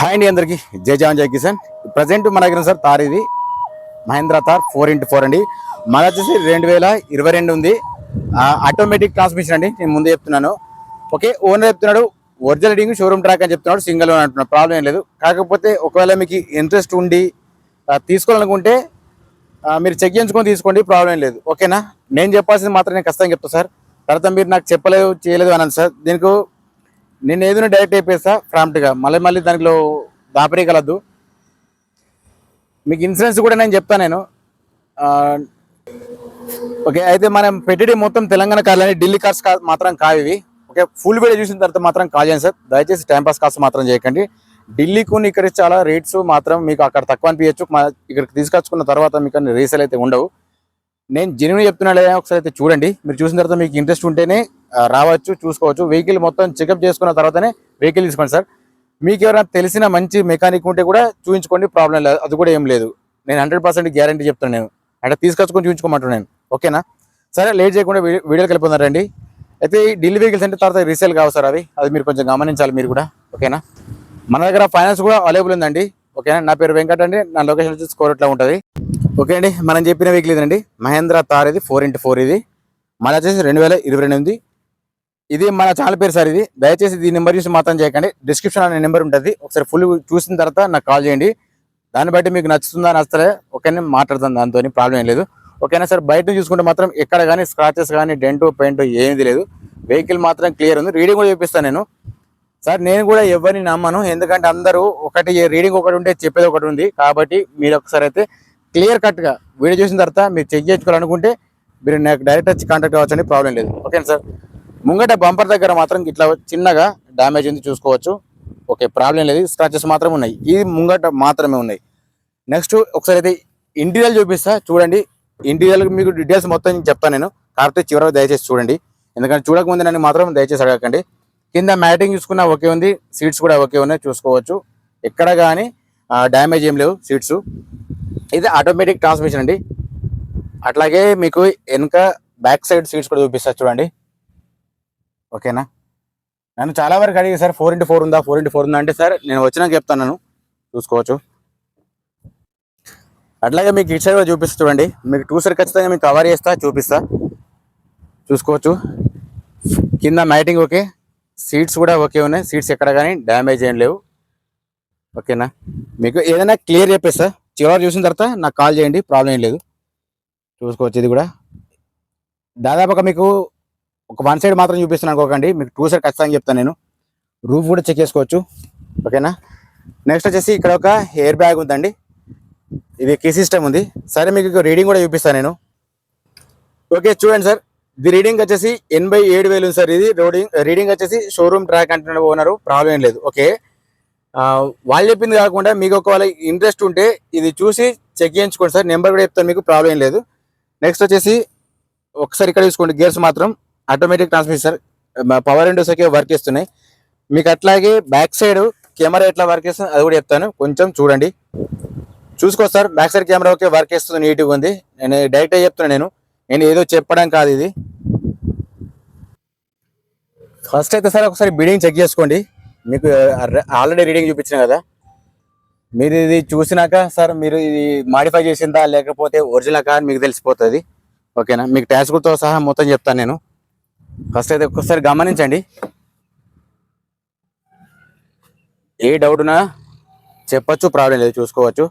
Hi అండి అందరికి. జై జవాన్ జై కిసాన్. ప్రజెంట్ మన దగ్గర సార్ తార్ ఇది. Mahindra Thar four into four అండి. మన వచ్చేసి రెండు వేల ఇరవై రెండు ఉంది. ఆటోమేటిక్ ట్రాన్స్మిషన్ అండి. నేను ముందే చెప్తున్నాను. ఓకే ఓనర్ చెప్తున్నాడు. ఒరిజినల్ రీడింగ్ షోరూమ్ ట్రాక్ అని చెప్తున్నాడు. సింగిల్ ఓన్ అంటున్నాడు. ప్రాబ్లం ఏం లేదు. కాకపోతే ఒకవేళ మీకు ఇంట్రెస్ట్ ఉండి తీసుకోవాలనుకుంటే మీరు చెక్ చేయించుకొని తీసుకోండి. ప్రాబ్లం ఏం లేదు. ఓకేనా నేను చెప్పాల్సింది మాత్రం నేను ఖచ్చితంగా చెప్తాను సార్. తర్వాత మీరు నాకు చెప్పలేదు చేయలేదు అన్నాను సార్. దీనికి నేను ఏదైనా డైరెక్ట్ అయిపోయిస్తా ప్రాంప్ట్గా మళ్ళీ మళ్ళీ దానిలో దాపరీకలద్దు మీకు ఇన్సూరెన్స్ కూడా నేను చెప్తాను నేను. ఓకే అయితే మనం పెట్టేది మొత్తం తెలంగాణ కార్లని ఢిల్లీ కార్స్ మాత్రం కావు ఇవి. ఓకే ఫుల్ వీడియో చూసిన తర్వాత మాత్రం కాల్ చేయండి సార్. దయచేసి టైంపాస్ కాస్ట్ మాత్రం చేయకండి. ఢిల్లీకు ఇక్కడ చాలా రేట్స్ మాత్రం మీకు అక్కడ తక్కువ అనిపించచ్చు. ఇక్కడికి తీసుకొచ్చుకున్న తర్వాత మీకు అన్ని రీసేల్ అయితే ఉండవు. నేను జెన్యున్ చెప్తున్నాడు ఒకసారి అయితే చూడండి. మీరు చూసిన తర్వాత మీకు ఇంట్రెస్ట్ ఉంటేనే రావచ్చు చూసుకోవచ్చు. వెహికల్ మొత్తం చెకప్ చేసుకున్న తర్వాతనే వెహికల్ తీసుకోండి సార్. మీకు ఎవరైనా తెలిసిన మంచి మెకానిక్ ఉంటే కూడా చూపించుకోండి ప్రాబ్లం లేదు. అది కూడా ఏం లేదు. నేను హండ్రెడ్ పర్సెంట్ గ్యారంటీ చెప్తాను నేను. అంటే తీసుకొచ్చుకొని చూపించుకోమంటాను నేను. ఓకేనా సరే లేట్ చేయకుండా వీడియో వీడియోకి వెళ్ళిపోతున్నారండి అయితే ఈ ఢిల్లీ వెహికల్స్ అంటే తర్వాత రీసేల్ కావు సార్ అవి. అది మీరు కొంచెం గమనించాలి మీరు కూడా. ఓకేనా మన దగ్గర ఫైనాన్స్ కూడా అవైలబుల్ ఉందండి. ఓకేనా నా? పేరు వెంకట అండి. నా లొకేషన్ వచ్చి స్కోర్ ఉంటుంది. ఓకే అండి మనం చెప్పిన వెహికల్ ఇదండి మహేంద్ర తార్ ఇది ఫోర్ ఇంటూ ఫోర్ ఇది. మళ్ళీ వచ్చేసి రెండు వేల ఇరవై రెండు ఉంది. ఇది మన ఛానల్ పేరు సార్ ఇది. దయచేసి ఈ నెంబర్ చూసి మాత్రం చేయకండి. డిస్క్రిప్షన్ అనే నెంబర్ ఉంటుంది. ఒకసారి ఫుల్ చూసిన తర్వాత నాకు కాల్ చేయండి. దాన్ని బట్టి మీకు నచ్చుతుందా నచ్చలే ఓకేనే? మాట్లాడతాను దాంతో ప్రాబ్లం ఏం లేదు. ఓకేనా సార్? బయట చూసుకుంటే మాత్రం ఎక్కడ కానీ స్క్రాచెస్ కానీ డెంట్ పెయింట్ ఏమీ లేదు. వెహికల్ మాత్రం క్లియర్ ఉంది. రీడింగ్ కూడా చూపిస్తాను నేను. సార్ నేను కూడా ఎవరిని నమ్మను. ఎందుకంటే అందరూ ఒకటి రీడింగ్ ఒకటి ఉంటే చెప్పేది ఒకటి ఉంది. కాబట్టి మీరు ఒకసారి అయితే క్లియర్ కట్గా వీడియో చూసిన తర్వాత మీరు చెక్ చేసుకోవాలనుకుంటే మీరు నాకు డైరెక్ట్ వచ్చి కాంటాక్ట్ అవ్వచ్చని ప్రాబ్లం లేదు. ఓకేనా సార్? ముంగట బంపర్ దగ్గర మాత్రం ఇట్లా చిన్నగా డ్యామేజ్ ఉంది చూసుకోవచ్చు. ఓకే ప్రాబ్లం లేదు. స్క్రాచెస్ మాత్రం ఉన్నాయి. ఇది ముంగట మాత్రమే ఉన్నాయి. నెక్స్ట్ ఒకసారి అయితే ఇంటీరియల్ చూపిస్తా. చూడండి. ఇంటీరియల్ మీకు డీటెయిల్స్ మొత్తం చెప్తాను నేను. కాకపోతే చివరికి దయచేసి చూడండి. ఎందుకంటే చూడకముందు నన్ను మాత్రం దయచేసి అడగకండి. కింద మ్యాటింగ్ చూసుకున్నా ఓకే ఉంది. సీట్స్ కూడా ఓకే ఉన్నాయి. చూసుకోవచ్చు. ఎక్కడ కానీ డ్యామేజ్ ఏం లేవు. సీట్స్ ఇది ఆటోమేటిక్ ట్రాన్స్మిషన్ అండి. అట్లాగే మీకు వెనుక బ్యాక్ సైడ్ సీట్స్ కూడా చూపిస్తా. చూడండి. ఓకేనా? నన్ను చాలా వరకు అడిగి సార్ ఫోర్ ఇంటూ ఫోర్ ఉందా? ఫోర్ ఇంటూ ఫోర్ ఉందా అంటే సార్ నేను వచ్చినాక చెప్తాను నన్ను. చూసుకోవచ్చు. అట్లాగే మీకు ఇటు సైడ్ కూడా చూపిస్తా చూడండి. మీకు టూ సైడ్ ఖచ్చితంగా మీకు కవర్ చేస్తా చూపిస్తా. చూసుకోవచ్చు. కింద మ్యాటింగ్ ఓకే. సీట్స్ కూడా ఓకే ఉన్నాయి. సీట్స్ ఎక్కడ కానీ డ్యామేజ్ ఏం లేవు. ఓకేనా? మీకు ఏదైనా క్లియర్ చెప్పేస్తా చివరి చూసిన తర్వాత నాకు కాల్ చేయండి ప్రాబ్లం ఏం లేదు. చూసుకోవచ్చు ఇది కూడా. దాదాపుగా మీకు ఒక వన్ సైడ్ మాత్రం చూపిస్తున్నాను అనుకోకండి. మీకు టూ సైడ్ ఖచ్చితంగా చెప్తాను నేను. రూఫ్ కూడా చెక్ చేసుకోవచ్చు. ఓకేనా? నెక్స్ట్ వచ్చేసి ఇక్కడ ఒక హెయిర్ బ్యాగ్ ఉందండి. ఇది కీ సిస్టమ్ ఉంది. సరే మీకు రీడింగ్ కూడా చూపిస్తాను నేను. ఓకే చూడండి సార్. ఇది రీడింగ్ వచ్చేసి ఎనభై ఏడు వేలు ఉంది సార్. ఇది రోడింగ్ రీడింగ్ వచ్చేసి షోరూమ్ ట్రాక్ అంటున్న ఓనరు. ప్రాబ్లం ఏం లేదు. ఓకే. వాళ్ళు చెప్పింది కాకుండా మీకు ఒకవేళ ఇంట్రెస్ట్ ఉంటే ఇది చూసి చెక్ చేయించుకోండి సార్. నెంబర్ కూడా చెప్తాను మీకు. ప్రాబ్లం ఏం లేదు. నెక్స్ట్ వచ్చేసి ఒకసారి ఇక్కడ చూసుకోండి. గేర్స్ మాత్రం. Automatic transmission sir power windows అయితే వర్క్ చేస్తున్నాయి. మీకు అట్లాగే బ్యాక్ సైడ్ కెమెరా ఎట్లా వర్క్ చేస్తుంది అది కూడా చెప్తాను. కొంచెం చూడండి. చూసుకో sir back side camera okay work చేస్తుంది నీట్గా ఉంది. నేను డైరెక్ట్గా చెప్తున్నాను నేను. నేను ఏదో చెప్పడం కాదు ఇది. ఫస్ట్ అయితే సార్ ఒకసారి బిడింగ్ చెక్ చేసుకోండి. మీకు ఆల్రెడీ రీడింగ్ చూపించిన కదా. మీరు ఇది చూసినాక సార్ మీరు ఇది మాడిఫై చేసిందా లేకపోతే ఒరిజినల్ కా మీకు తెలిసిపోతుంది. ఓకేనా మీకు ట్యాక్స్ గుర్తో సహా మొత్తం చెప్తాను నేను. ఫస్ట్ అయితే ఒక్కసారి గమనించండి. ఏ డౌట్ ఉన్నా చెప్పచ్చు ప్రాబ్లం లేదు చూసుకోవచ్చు.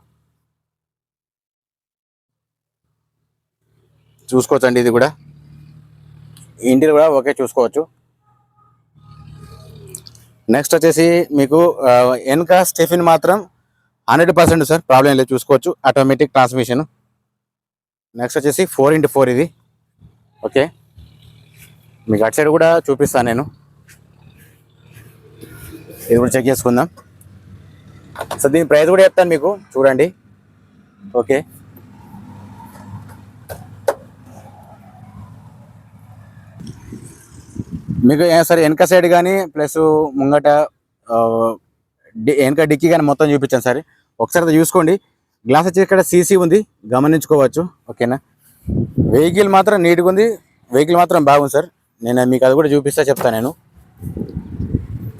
చూసుకోవచ్చండి ఇది కూడా. ఇంటిని కూడా ఓకే చూసుకోవచ్చు. నెక్స్ట్ వచ్చేసి మీకు వెనక స్టెఫిన్ మాత్రం హండ్రెడ్ పర్సెంట్ సార్ ప్రాబ్లం లేదు చూసుకోవచ్చు. ఆటోమేటిక్ ట్రాన్స్మిషన్ నెక్స్ట్ వచ్చేసి ఫోర్ ఇంటూ ఫోర్ ఇది. ఓకే మీకు అటు సైడ్ కూడా చూపిస్తాను నేను. ఇది కూడా చెక్ చేసుకుందాం. సో దీని ప్రైస్ కూడా చెప్తాను మీకు చూడండి. ఓకే. మీకు సరే వెనక సైడ్ కానీ ప్లస్ ముంగట డి- వెనక డిక్కీ కానీ మొత్తం చూపించాను సరే. ఒకసారి చూసుకోండి. గ్లాస్ వచ్చి ఇక్కడ సీసీ ఉంది గమనించుకోవచ్చు. ఓకేనా? వెహికల్ మాత్రం నీట్గా ఉంది వెహికల్ మాత్రం బాగుంది సార్. నేను మీకు అది కూడా చూపిస్తా చెప్తాను నేను.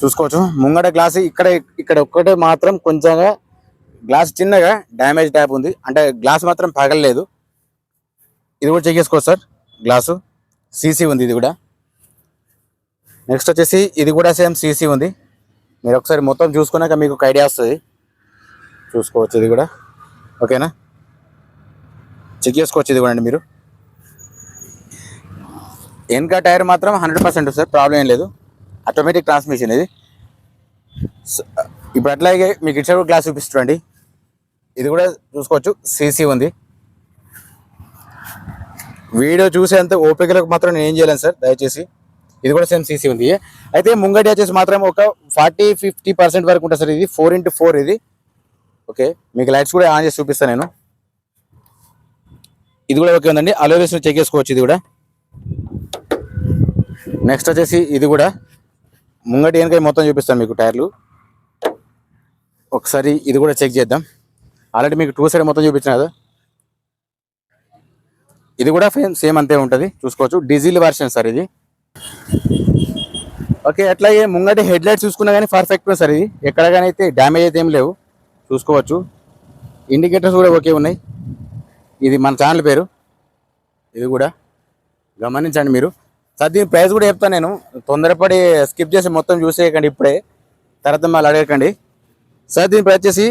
చూసుకోవచ్చు. ముంగట గ్లాస్ ఇక్కడ ఇక్కడ ఒక్కటే మాత్రం కొంచెంగా గ్లాస్ చిన్నగా డ్యామేజ్ ట్యాప్ ఉంది. అంటే గ్లాస్ మాత్రం పగలలేదు. ఇది కూడా చెక్ చేసుకోవచ్చు సార్ గ్లాసు సీసీ ఉంది ఇది కూడా. నెక్స్ట్ వచ్చేసి ఇది కూడా సేమ్ సీసీ ఉంది. మీరు ఒకసారి మొత్తం చూసుకున్నాక మీకు ఒక ఐడియా వస్తుంది. చూసుకోవచ్చు ఇది కూడా. ఓకేనా చెక్ చేసుకోవచ్చు ఇది కూడా అండి మీరు. వెనక టైర్ మాత్రం హండ్రెడ్ పర్సెంట్ సార్ ప్రాబ్లం ఏం లేదు. ఆటోమేటిక్ ట్రాన్స్మిషన్ ఇది. ఇప్పుడు అట్లాగే మీకు ఇటు గ్లాస్ చూపిస్తుండీ ఇది కూడా చూసుకోవచ్చు సీసీ ఉంది. వీడియో చూసేంత ఓపికలకు మాత్రం నేను ఏం చేయలేను సార్ దయచేసి. ఇది కూడా సేమ్ సీసీ ఉంది. అయితే ముంగటి వచ్చేసి మాత్రం ఒక ఫార్టీ ఫిఫ్టీ పర్సెంట్ వరకు ఉంటుంది సార్ ఇది ఫోర్ ఇంటూ ఫోర్ ఇది. ఓకే మీకు లైట్స్ కూడా ఆన్ చేసి చూపిస్తాను నేను. ఇది కూడా ఓకే ఉందండి. అలోవేస్ చెక్ చేసుకోవచ్చు ఇది కూడా. నెక్స్ట్ వచ్చేసి ఇది కూడా. ముంగటి వెనక మొత్తం చూపిస్తాను మీకు టైర్లు. ఒకసారి ఇది కూడా చెక్ చేద్దాం. ఆల్రెడీ మీకు టూ సైడ్ మొత్తం చూపించిన కదా. ఇది కూడా సేమ్ సేమ్ అంతే ఉంటుంది. చూసుకోవచ్చు. డీజిల్ వర్షన్ సార్ ఇది. ఓకే అట్లాగే ముంగటి హెడ్ లైట్ చూసుకున్నా కానీ పర్ఫెక్ట్ సార్ ఇది. ఎక్కడ కానీ అయితే డ్యామేజ్ అయితే ఏం లేవు. చూసుకోవచ్చు. ఇండికేటర్స్ కూడా ఓకే ఉన్నాయి. ఇది మన ఛానల్ పేరు. ఇది కూడా గమనించండి మీరు. సార్ దీని ప్రైస్ కూడా చెప్తాను నేను. తొందరపడి స్కిప్ చేసి మొత్తం చూసేయకండి ఇప్పుడే. తర్వాత మళ్ళీ అడగకండి. సార్ దీని ప్రైస్ వచ్చేసి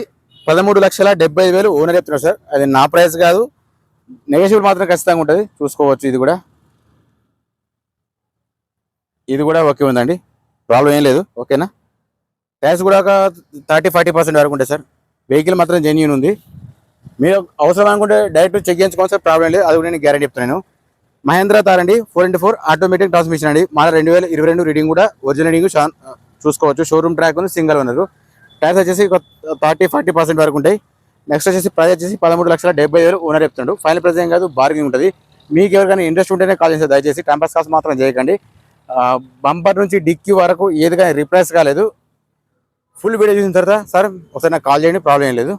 పదమూడు లక్షల డెబ్బై వేలు ఓనర్ చెప్తున్నారు సార్. అది నా ప్రైస్ కాదు. నెగోషియబుల్ మాత్రం ఖచ్చితంగా ఉంటుంది. చూసుకోవచ్చు ఇది కూడా. ఇది కూడా ఓకే ఉందండి. ప్రాబ్లం ఏం లేదు. ఓకేనా? ట్యాక్స్ కూడా ఒక థర్టీ ఫార్టీ పర్సెంట్ వరకు ఉంటుంది సార్. వెహికల్ మాత్రం జెన్యున్ ఉంది. మీరు అవసరం అనుకుంటే డైరెక్ట్ చెక్ చేయించుకోవాలి సార్. ప్రాబ్లం లేదు. అది కూడా నేను గ్యారెంటీ చెప్తున్నాను మహేంద్ర తార్ అండి four into four automatic transmission అండి. మన రెండు వేల ఇరవై రెండు రీడింగ్ కూడా ఒరిజినల్ రీడింగ్ చూసుకోవచ్చు. షోరూమ్ ట్రాక్ ఉంది సింగల్ ఉన్నారు ట్యాక్స్ వచ్చేసి ఒక థర్టీ ఫార్టీ పర్సెంట్ వరకు ఉంటాయి. నెక్స్ట్ వచ్చేసి ప్రైస్ వచ్చేసి పదమూడు లక్షల డెబ్బై వేలు ఓనర్ చెప్తున్నాడు ఫైనల్ ప్రైస్ ఏం కాదు బార్గింగ్ ఉంటుంది. మీకు ఎవరికైనా ఇంట్రెస్ట్ ఉంటేనే కాల్ చేస్తే దయచేసి టైంపాస్ కాస్ట్ మాత్రం చేయకండి. బంపర్ నుంచి డిక్కీ వరకు ఏది కానీ రిప్లేస్ కాలేదు. ఫుల్ వీడియో చూసిన తర్వాత సార్ ఒకసారి నాకు కాల్ చేయండి ప్రాబ్లం ఏం లేదు.